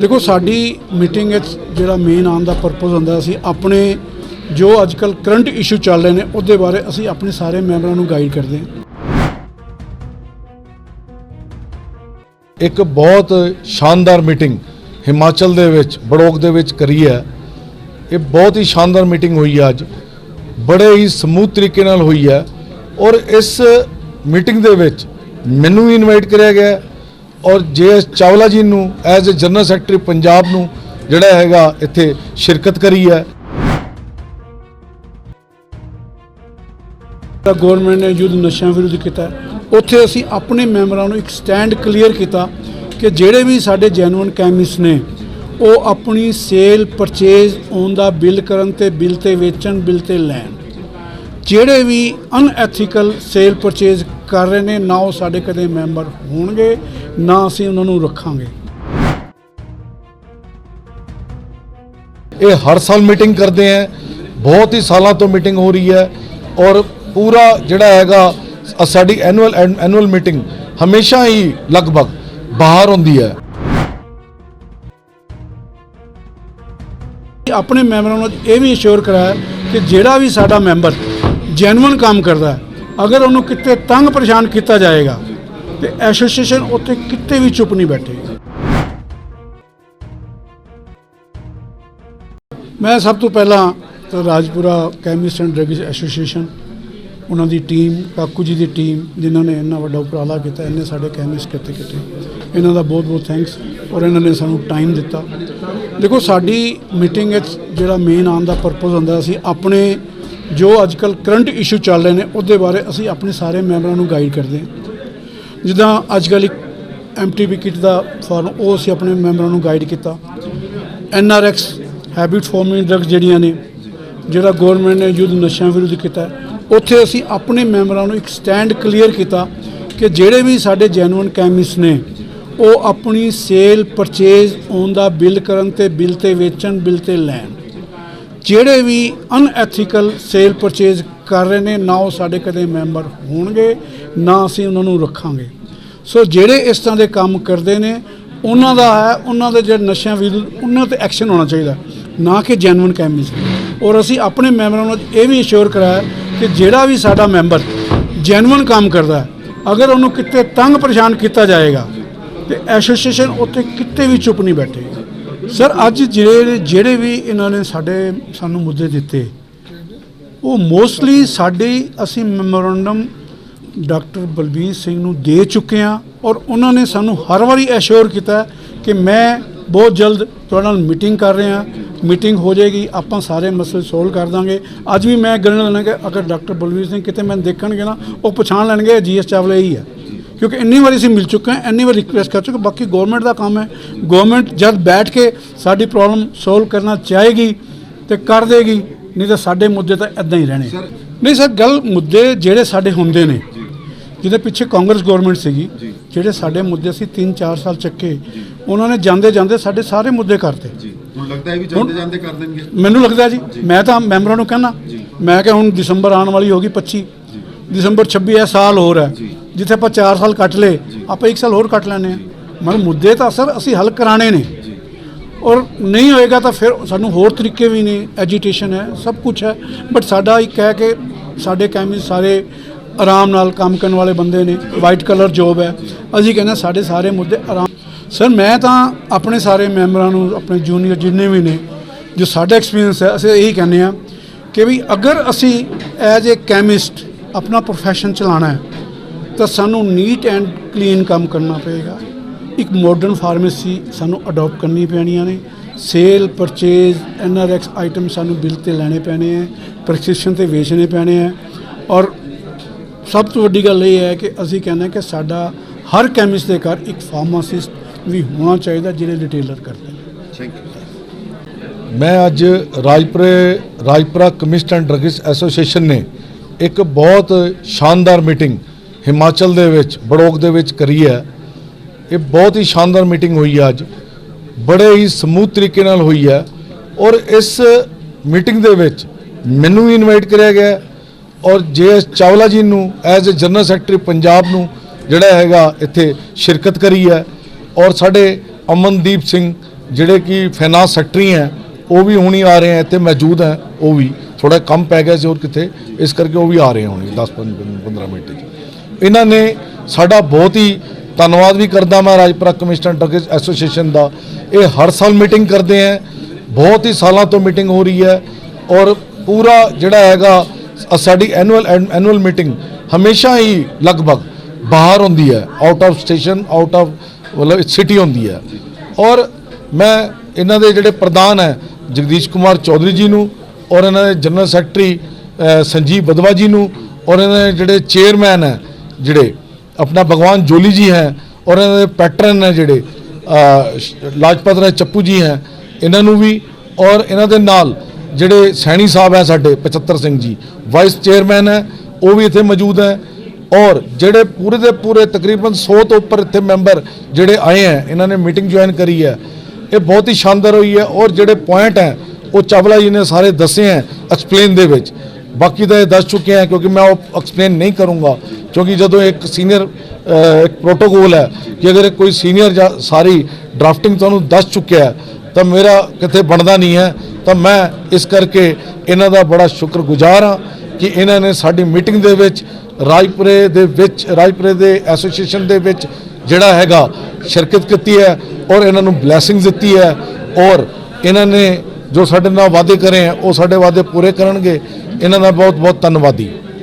ਦੇਖੋ, ਸਾਡੀ ਮੀਟਿੰਗ ਵਿੱਚ ਜਿਹੜਾ ਮੇਨ ਆਉਣ ਦਾ ਪਰਪਸ ਹੁੰਦਾ, ਅਸੀਂ ਆਪਣੇ ਜੋ ਅੱਜਕੱਲ ਕਰੰਟ ਇਸ਼ੂ ਚੱਲ ਰਹੇ ਨੇ, ਉਹਦੇ ਬਾਰੇ ਅਸੀਂ ਆਪਣੇ ਸਾਰੇ ਮੈਂਬਰਾਂ ਨੂੰ ਗਾਈਡ ਕਰਦੇ ਹਾਂ। ਇੱਕ ਬਹੁਤ ਸ਼ਾਨਦਾਰ ਮੀਟਿੰਗ ਹਿਮਾਚਲ ਦੇ ਵਿੱਚ, ਬੜੋਕ ਦੇ ਵਿੱਚ ਕਰੀ ਹੈ। ਇਹ ਬਹੁਤ ਹੀ ਸ਼ਾਨਦਾਰ ਮੀਟਿੰਗ ਹੋਈ ਹੈ ਅੱਜ। ਬੜੇ ਹੀ ਸਮੂਥ ਤਰੀਕੇ ਨਾਲ ਹੋਈ ਹੈ। ਔਰ ਇਸ ਮੀਟਿੰਗ ਦੇ ਵਿੱਚ ਮੈਨੂੰ ਵੀ ਇਨਵਾਈਟ ਕਰਿਆ ਗਿਆ ਔਰ ਜੇ ਚਾਵਲਾ ਜੀ ਨੂੰ as a general secretary Punjab ਨੂੰ ਜਿਹੜਾ ਹੈਗਾ ਇੱਥੇ ਸ਼ਿਰਕਤ ਕਰੀ ਹੈ। ਜਿਹੜਾ ਗਵਰਨਮੈਂਟ ਨੇ ਯੁੱਧ ਨਸ਼ਿਆਂ ਵਿਰੁੱਧ ਕੀਤਾ ਉੱਥੇ ਅਸੀਂ ਆਪਣੇ ਮੈਂਬਰਾਂ ਨੂੰ ਇੱਕ ਸਟੈਂਡ ਕਲੀਅਰ ਕੀਤਾ ਕਿ ਜਿਹੜੇ ਵੀ ਸਾਡੇ ਜੈਨੂਇਨ ਕੈਮਿਸਟ ਨੇ, ਉਹ ਆਪਣੀ ਸੇਲ ਪਰਚੇਜ਼ ਔਨ ਦਾ ਬਿੱਲ ਕਰਨ ਤੇ ਬਿੱਲ ਤੇ ਵੇਚਣ ਬਿੱਲ ਤੇ ਲੈਣ। ਜਿਹੜੇ ਵੀ ਅਨਐਥੀਕਲ ਸੇਲ ਪਰਚੇਜ਼ ਕਰ ਰਹੇ ਨੇ ਨਾ ਉਹ ਸਾਡੇ ਕਦੇ ਮੈਂਬਰ ਹੋਣਗੇ ਨਾ ਅਸੀਂ ਉਹਨਾਂ ਨੂੰ ਰੱਖਾਂਗੇ। ਇਹ ਹਰ ਸਾਲ ਮੀਟਿੰਗ ਕਰਦੇ ਹੈ ਬਹੁਤ ਹੀ ਸਾਲਾਂ ਤੋਂ ਮੀਟਿੰਗ ਹੋ ਰਹੀ ਹੈ ਔਰ ਪੂਰਾ ਜਿਹੜਾ ਹੈਗਾ ਸਾਡੀ ਐਨੂਅਲ ਐਨੂਅਲ ਮੀਟਿੰਗ ਹਮੇਸ਼ਾ ਹੀ ਲਗਭਗ ਬਾਹਰ ਹੁੰਦੀ ਹੈ। ਆਪਣੇ ਮੈਂਬਰਾਂ ਨੂੰ ਇਹ ਵੀ ਅਸ਼ੋਰ ਕਰਾਇਆ ਕਿ ਜਿਹੜਾ ਵੀ ਸਾਡਾ ਮੈਂਬਰ ਜੈਨੂਇਨ ਕੰਮ ਕਰਦਾ ਅਗਰ ਉਹਨੂੰ ਕਿਤੇ ਤੰਗ ਪਰੇਸ਼ਾਨ ਕੀਤਾ ਜਾਏਗਾ, ਤੇ ਐਸੋਸੀਏਸ਼ਨ ਉੱਥੇ ਕਿਤੇ ਵੀ ਚੁੱਪ ਨਹੀਂ ਬੈਠੇਗੀ। ਮੈਂ ਸਭ ਤੋਂ ਪਹਿਲਾਂ ਤਾਂ Rajpura chemist and drugs association ਉਹਨਾਂ ਦੀ ਟੀਮ ਕਾਕੂ ਜੀ ਦੀ ਟੀਮ ਜਿਨ੍ਹਾਂ ਨੇ ਇੰਨਾ ਵੱਡਾ ਉਪਰਾਲਾ ਕੀਤਾ, ਇੰਨੇ ਸਾਡੇ ਕੈਮਿਸਟ ਕਿਤੇ ਕਿਤੇ। ਇਹਨਾਂ ਦਾ ਬਹੁਤ ਬਹੁਤ ਥੈਂਕਸ ਔਰ ਇਹਨਾਂ ਨੇ ਸਾਨੂੰ ਟਾਈਮ ਦਿੱਤਾ। ਦੇਖੋ, ਸਾਡੀ ਮੀਟਿੰਗ ਵਿੱਚ ਜਿਹੜਾ ਮੇਨ ਆਉਣ ਦਾ ਪਰਪਸ ਹੁੰਦਾ, ਅਸੀਂ ਆਪਣੇ ਜੋ ਅੱਜ ਅੱਜਕੱਲ ਕਰੰਟ ਇਸ਼ੂ ਚੱਲ ਰਹੇ ਨੇ, ਉਹਦੇ ਬਾਰੇ ਅਸੀਂ ਆਪਣੇ ਸਾਰੇ ਮੈਂਬਰਾਂ ਨੂੰ ਗਾਈਡ ਕਰਦੇ ਹਾਂ। ਜਿੱਦਾਂ ਅੱਜਕੱਲ ਇੱਕ ਐਮਟੀਬੀ ਕਿਟ ਦਾ ਫਾਰਮ ਉਹ ਅਸੀਂ ਆਪਣੇ ਮੈਂਬਰਾਂ ਨੂੰ ਗਾਈਡ ਕੀਤਾ। ਐਨਆਰਐਕਸ ਹੈਬਿਟ ਫਾਰਮਿੰਗ ਡਰੱਗਸ ਜਿਹੜੀਆਂ ਨੇ, ਜਿਹੜਾ ਗਵਰਨਮੈਂਟ ਨੇ ਯੁੱਧ ਨਸ਼ਿਆਂ ਵਿਰੁੱਧ ਕੀਤਾ ਉੱਥੇ ਅਸੀਂ ਆਪਣੇ ਮੈਂਬਰਾਂ ਨੂੰ ਇੱਕ ਸਟੈਂਡ ਕਲੀਅਰ ਕੀਤਾ ਕਿ ਜਿਹੜੇ ਵੀ ਸਾਡੇ ਜੈਨੂਇਨ ਕੈਮਿਸਟ ਨੇ, ਉਹ ਆਪਣੀ ਸੇਲ ਪਰਚੇਜ਼ ਔਨ ਦਾ ਬਿੱਲ ਕਰਨ ਤੇ ਬਿੱਲ ਤੇ ਵੇਚਣ ਬਿੱਲ ਤੇ ਲੈਣ। ਜਿਹੜੇ ਵੀ ਅਨਐਥੀਕਲ ਸੇਲ ਪਰਚੇਜ਼ ਕਰ ਰਹੇ ਨੇ, ਨਾ ਉਹ ਸਾਡੇ ਕਦੇ ਮੈਂਬਰ ਹੋਣਗੇ, ਨਾ ਅਸੀਂ ਉਹਨਾਂ ਨੂੰ ਰੱਖਾਂਗੇ। ਸੋ ਜਿਹੜੇ ਇਸ ਤਰ੍ਹਾਂ ਦੇ ਕੰਮ ਕਰਦੇ ਨੇ, ਉਹਨਾਂ ਦਾ ਹੈ, ਉਹਨਾਂ ਦੇ ਜਿਹੜੇ ਨਸ਼ਿਆਂ ਵਿਰੁੱਧ, ਉਹਨਾਂ ਤੇ ਐਕਸ਼ਨ ਹੋਣਾ ਚਾਹੀਦਾ। ਨਾ ਕਿ ਜੈਨੂਇਨ ਕੈਮਿਸਟ ਔਰ ਅਸੀਂ ਆਪਣੇ ਮੈਂਬਰਾਂ ਨੂੰ ਇਹ ਵੀ ਇਸ਼ੋਰ ਕਰਾਇਆ ਕਿ ਜਿਹੜਾ ਵੀ ਸਾਡਾ ਮੈਂਬਰ ਜੈਨੂਇਨ ਕੰਮ ਕਰਦਾ ਅਗਰ ਉਹਨੂੰ ਕਿਤੇ ਤੰਗ ਪਰੇਸ਼ਾਨ ਕੀਤਾ ਜਾਏਗਾ, ਤੇ ਐਸੋਸੀਏਸ਼ਨ ਉੱਥੇ ਕਿਤੇ ਵੀ ਚੁੱਪ ਨਹੀਂ ਬੈਠੇਗੀ ਸਰ, ਅੱਜ ਜਿਹੜੇ ਜਿਹੜੇ ਵੀ ਇਹਨਾਂ ਨੇ ਸਾਡੇ ਸਾਨੂੰ ਮੁੱਦੇ ਦਿੱਤੇ, ਉਹ ਮੋਸਟਲੀ ਸਾਡੇ ਅਸੀਂ ਮੈਮੋਰੰਡਮ ਡਾਕਟਰ ਬਲਬੀਰ ਸਿੰਘ ਨੂੰ ਦੇ ਚੁੱਕੇ ਹਾਂ ਔਰ ਉਹਨਾਂ ਨੇ ਸਾਨੂੰ ਹਰ ਵਾਰੀ ਐਸ਼ੋਰ ਕੀਤਾ ਕਿ ਮੈਂ ਬਹੁਤ ਜਲਦ ਤੁਹਾਡੇ ਨਾਲ ਮੀਟਿੰਗ ਕਰ ਰਹੇ ਹਾਂ। ਮੀਟਿੰਗ ਹੋ ਜਾਏਗੀ, ਆਪਾਂ ਸਾਰੇ ਮਸਲੇ ਸੋਲਵ ਕਰ ਦਾਂਗੇ। ਅੱਜ ਵੀ ਮੈਂ ਗਿਣ ਲੈਣਾ ਕਿ ਅਗਰ ਡਾਕਟਰ ਬਲਬੀਰ ਸਿੰਘ ਕਿਤੇ ਮੈਨੂੰ ਦੇਖਣਗੇ ਨਾ, ਉਹ ਪਛਾਣ ਲੈਣਗੇ ਜੀਐਸ ਚਾਵਲਾ ਹੀ ਹੈ। ਕਿਉਂਕਿ ਇੰਨੀ ਵਾਰੀ ਅਸੀਂ ਮਿਲ ਚੁੱਕੇ ਹਾਂ ਇੰਨੀ ਵਾਰ ਰਿਕੁਐਸਟ ਕਰ ਚੁੱਕੇ ਬਾਕੀ ਗਵਰਨਮੈਂਟ ਦਾ ਕੰਮ ਹੈ। ਗਵਰਨਮੈਂਟ ਜਦ ਬੈਠ ਕੇ ਸਾਡੀ ਪ੍ਰੋਬਲਮ ਸੋਲਵ ਕਰਨਾ ਚਾਹੇਗੀ ਤੇ ਕਰ ਦੇਗੀ ਨਹੀਂ ਤਾਂ ਸਾਡੇ ਮੁੱਦੇ ਤਾਂ ਇਦਾਂ ਹੀ ਰਹਿਣੇ। ਨਹੀਂ ਸਰ ਗੱਲ ਮੁੱਦੇ ਜਿਹੜੇ ਸਾਡੇ ਹੁੰਦੇ ਨੇ ਜਿਹਦੇ ਪਿੱਛੇ ਕਾਂਗਰਸ ਗਵਰਨਮੈਂਟ ਸੀਗੀ ਜਿਹੜੇ ਸਾਡੇ ਮੁੱਦੇ ਸੀ 3-4 ਸਾਲ ਚੱਕੇ ਉਹਨਾਂ ਨੇ ਜਾਂਦੇ ਜਾਂਦੇ ਸਾਡੇ ਸਾਰੇ ਮੁੱਦੇ ਕਰਤੇ। ਜੀ। ਹੁਣ ਲੱਗਦਾ ਹੈ ਵੀ ਜਾਂਦੇ ਜਾਂਦੇ ਕਰ ਦੇਣਗੇ। ਮੈਨੂੰ ਲੱਗਦਾ ਜੀ ਮੈਂ ਤਾਂ ਮੈਂਬਰਾਂ ਨੂੰ ਕਹਿੰਦਾ ਮੈਂ ਕਿ ਹੁਣ ਦਸੰਬਰ ਆਉਣ ਵਾਲੀ ਹੋਗੀ 25 ਦਸੰਬਰ 26 ਇਹ ਸਾਲ ਹੋਰ ਹੈ। ਜਿੱਥੇ ਆਪਾਂ 4 ਸਾਲ ਕੱਟ ਲਏ ਆਪਾਂ 1 ਸਾਲ ਹੋਰ ਕੱਟ ਲੈਣੇ ਮਤਲਬ ਮੁੱਦੇ ਤਾਂ ਸਰ ਅਸੀਂ ਹੱਲ ਕਰਾਣੇ ਨੇ। ਔਰ ਨਹੀਂ ਹੋਏਗਾ ਤਾਂ ਫਿਰ ਸਾਨੂੰ ਹੋਰ ਤਰੀਕੇ ਵੀ ਨੇ ਐਜੀਟੇਸ਼ਨ ਹੈ ਸਭ ਕੁਝ ਹੈ। ਬਟ ਸਾਡਾ ਇੱਕ ਹੈ ਕਿ ਸਾਡੇ ਕੈਮਿਸ ਸਾਰੇ ਆਰਾਮ ਨਾਲ ਕੰਮ ਕਰਨ ਵਾਲੇ ਬੰਦੇ ਨੇ ਵਾਈਟ ਕਲਰ ਜੋਬ ਹੈ। ਅਸੀਂ ਕਹਿੰਦੇ ਸਾਡੇ ਸਾਰੇ ਮੁੱਦੇ ਆਰਾਮ ਸਰ ਮੈਂ ਤਾਂ ਆਪਣੇ ਸਾਰੇ ਮੈਂਬਰਾਂ ਨੂੰ ਆਪਣੇ ਜੂਨੀਅਰ ਜਿੰਨੇ ਵੀ ਨੇ ਜੋ ਸਾਡਾ ਐਕਸਪੀਰੀਅੰਸ ਹੈ ਅਸੀਂ ਇਹੀ ਕਹਿੰਦੇ ਆ ਕਿ ਵੀ ਅਗਰ ਅਸੀਂ ਐਜ਼ ਅ ਕੈਮਿਸਟ ਆਪਣਾ ਪ੍ਰੋਫੈਸ਼ਨ ਚਲਾਉਣਾ ਹੈ ਤਾਂ ਸਾਨੂੰ ਨੀਟ ਐਂਡ ਕਲੀਨ ਕੰਮ ਕਰਨਾ ਪਏਗਾ। ਇੱਕ ਮਾਡਰਨ ਫਾਰਮੇਸੀ ਸਾਨੂੰ ਅਡਾਪਟ ਕਰਨੀ ਪੈਣੀਆਂ ਨੇ। Sale purchase N R X item ਸਾਨੂੰ ਬਿੱਲ ਤੇ ਲੈਣੇ ਪੈਣੇ ਹੈ ਪ੍ਰੈਸਕ੍ਰਿਪਸ਼ਨ ਤੇ ਵੇਚਣੇ ਪੈਣੇ ਹੈ ਔਰ ਸਭ ਤੋਂ ਵੱਡੀ ਗੱਲ ਇਹ ਹੈ ਕਿ ਅਸੀਂ ਕਹਿੰਦੇ ਕਿ ਸਾਡਾ ਹਰ ਕੈਮਿਸਟ ਦੇ ਘਰ ਇੱਕ ਫਾਰਮਾਸਿਸਟ ਵੀ ਹੋਣਾ ਚਾਹੀਦਾ ਜਿਹੜੇ ਰਿਟੇਲਰ ਕਰਦੇ ਨੇ। ਥੈਂਕ ਯੂ ਮੈਂ ਅੱਜ ਰਾਜਪੁਰੇ Rajpura chemist and drugs association ਨੇ ਇੱਕ ਬਹੁਤ ਸ਼ਾਨਦਾਰ ਮੀਟਿੰਗ ਹਿਮਾਚਲ ਦੇ ਵਿੱਚ, ਬੜੋਕ ਦੇ ਵਿੱਚ ਕਰੀ ਹੈ। ਇਹ ਬਹੁਤ ਹੀ ਸ਼ਾਨਦਾਰ ਮੀਟਿੰਗ ਹੋਈ ਹੈ ਅੱਜ। ਬੜੇ ਹੀ ਸਮੂਥ ਤਰੀਕੇ ਨਾਲ ਹੋਈ ਹੈ। ਔਰ ਇਸ ਮੀਟਿੰਗ ਦੇ ਵਿੱਚ ਮੈਨੂੰ ਵੀ ਇਨਵਾਈਟ ਕਰਿਆ ਗਿਆ ਔਰ ਜੇ ਚਾਵਲਾ ਜੀ ਨੂੰ, as a general secretary Punjab ਨੂੰ ਜਿਹੜਾ ਹੈਗਾ ਇੱਥੇ ਸ਼ਿਰਕਤ ਕਰੀ ਹੈ, ਔਰ ਸਾਡੇ ਅਮਨਦੀਪ ਸਿੰਘ ਜਿਹੜੇ ਕਿ ਫਾਈਨਾਂਸ ਸੈਕਟਰੀ ਹੈ, ਉਹ ਵੀ ਹੁਣੀ ਆ ਰਹੇ ਹੈ, ਇੱਥੇ ਮੌਜੂਦ ਹੈ, ਉਹ ਵੀ। ਥੋੜਾ ਕੰਮ ਪੈ ਗਿਆ ਸੀ ਹੋਰ ਕਿਤੇ ਇਸ ਕਰਕੇ ਉਹ ਵੀ ਆ ਰਹੇ ਹੋਣਗੇ 10 15 ਮਿੰਟ 'ਚ। ਇਹਨਾਂ ਨੇ ਸਾਡਾ ਬਹੁਤ ਹੀ ਧੰਨਵਾਦ ਵੀ ਕਰਦਾ ਮੈਂ ਰਾਜਪੁਰਾ ਕਮਿਸ਼ਨਰ ਡਰੱਗਸ ਐਸੋਸੀਏਸ਼ਨ ਦਾ। ਇਹ ਹਰ ਸਾਲ ਮੀਟਿੰਗ ਕਰਦੇ ਹੈ ਬਹੁਤ ਹੀ ਸਾਲਾਂ ਤੋਂ ਮੀਟਿੰਗ ਹੋ ਰਹੀ ਹੈ ਔਰ ਪੂਰਾ ਜਿਹੜਾ ਹੈਗਾ ਸਾਡੀ ਐਨੂਅਲ ਐਨੂਅਲ ਮੀਟਿੰਗ ਹਮੇਸ਼ਾ ਹੀ ਲਗਭਗ ਬਾਹਰ ਹੁੰਦੀ ਹੈ। Out of station, out of ਮਤਲਬ ਸਿਟੀ ਹੁੰਦੀ ਹੈ। ਔਰ ਮੈਂ ਇਹਨਾਂ ਦੇ ਜਿਹੜੇ ਪ੍ਰਧਾਨ ਹੈ, ਜਗਦੀਸ਼ ਕੁਮਾਰ ਚੌਧਰੀ ਜੀ ਨੂੰ ਔਰ ਇਹਨਾਂ ਦੇ ਜਨਰਲ ਸੈਕਟਰੀ ਸੰਜੀਵ ਬਦਵਾ ਜੀ ਨੂੰ ਔਰ ਇਹਨਾਂ ਦੇ ਜਿਹੜੇ ਚੇਅਰਮੈਨ ਹੈ ਜਿਹੜੇ ਆਪਣਾ ਭਗਵਾਨ ਜੋਲੀ ਜੀ ਹੈ ਔਰ ਇਹਨਾਂ ਦੇ ਪੈਟਰਨ ਹੈ ਜਿਹੜੇ ਲਾਜਪਤ ਰਾਏ ਚੱਪੂ ਜੀ ਹੈ, ਇਹਨਾਂ ਨੂੰ ਵੀ ਔਰ ਇਹਨਾਂ ਦੇ ਨਾਲ ਜਿਹੜੇ ਸੈਣੀ ਸਾਹਿਬ ਹੈ ਸਾਡੇ 75 ਸਿੰਘ ਜੀ ਵਾਈਸ ਚੇਅਰਮੈਨ ਹੈ, ਉਹ ਵੀ ਇੱਥੇ ਮੌਜੂਦ ਹੈ ਔਰ ਜਿਹੜੇ ਪੂਰੇ ਦੇ ਪੂਰੇ ਤਕਰੀਬਨ 100 ਤੋਂ ਉੱਪਰ ਇੱਥੇ ਮੈਂਬਰ ਜਿਹੜੇ ਆਏ ਹੈ, ਇਹਨਾਂ ਨੇ ਮੀਟਿੰਗ ਜੁਆਇਨ ਕਰੀ ਹੈ, ਇਹ ਬਹੁਤ ਹੀ ਸ਼ਾਨਦਾਰ ਹੋਈ ਹੈ ਔਰ ਜਿਹੜੇ ਪੁਆਇੰਟ ਹੈ, ਉਹ ਚਾਵਲਾ ਜੀ ਨੇ ਸਾਰੇ ਦੱਸੇ ਹੈ ਐਕਸਪਲੇਨ ਦੇ ਵਿੱਚ, ਬਾਕੀ ਤਾਂ ਇਹ ਦੱਸ ਚੁੱਕੇ ਹੈ ਕਿਉਂਕਿ ਮੈਂ ਉਹ ਐਕਸਪਲੇਨ ਨਹੀਂ ਕਰੂੰਗਾ। ਕਿਉਂਕਿ ਜਦੋਂ ਇੱਕ ਸੀਨੀਅਰ ਇੱਕ ਪ੍ਰੋਟੋਕੋਲ ਹੈ ਕਿ ਅਗਰ ਕੋਈ ਸੀਨੀਅਰ ਜਾਂ ਸਾਰੀ ਡਰਾਫਟਿੰਗ ਤੁਹਾਨੂੰ ਦੱਸ ਚੁੱਕਿਆ ਹੈ, ਤਾਂ ਮੇਰਾ ਕਿਤੇ ਬਣਦਾ ਨਹੀਂ ਹੈ, ਤਾਂ ਮੈਂ ਇਸ ਕਰਕੇ ਇਹਨਾਂ ਦਾ ਬੜਾ ਸ਼ੁਕਰਗੁਜ਼ਾਰ ਹਾਂ ਕਿ ਇਹਨਾਂ ਨੇ ਸਾਡੀ ਮੀਟਿੰਗ ਦੇ ਵਿੱਚ, ਰਾਜਪੁਰੇ ਦੇ ਵਿੱਚ, ਰਾਜਪੁਰੇ ਦੇ ਐਸੋਸੀਏਸ਼ਨ ਦੇ ਵਿੱਚ ਜਿਹੜਾ ਹੈਗਾ ਸ਼ਿਰਕਤ ਕੀਤੀ ਹੈ ਔਰ ਇਹਨਾਂ ਨੂੰ ਬਲੇਸਿੰਗਸ ਦਿੱਤੀ ਹੈ ਔਰ ਇਹਨਾਂ ਨੇ ਜੋ ਸਾਡੇ ਨਾਲ ਵਾਅਦੇ ਕਰੇ ਹੈ, ਉਹ ਸਾਡੇ ਵਾਅਦੇ ਪੂਰੇ ਕਰਨਗੇ। ਇਹਨਾਂ ਦਾ ਬਹੁਤ ਬਹੁਤ ਧੰਨਵਾਦੀ।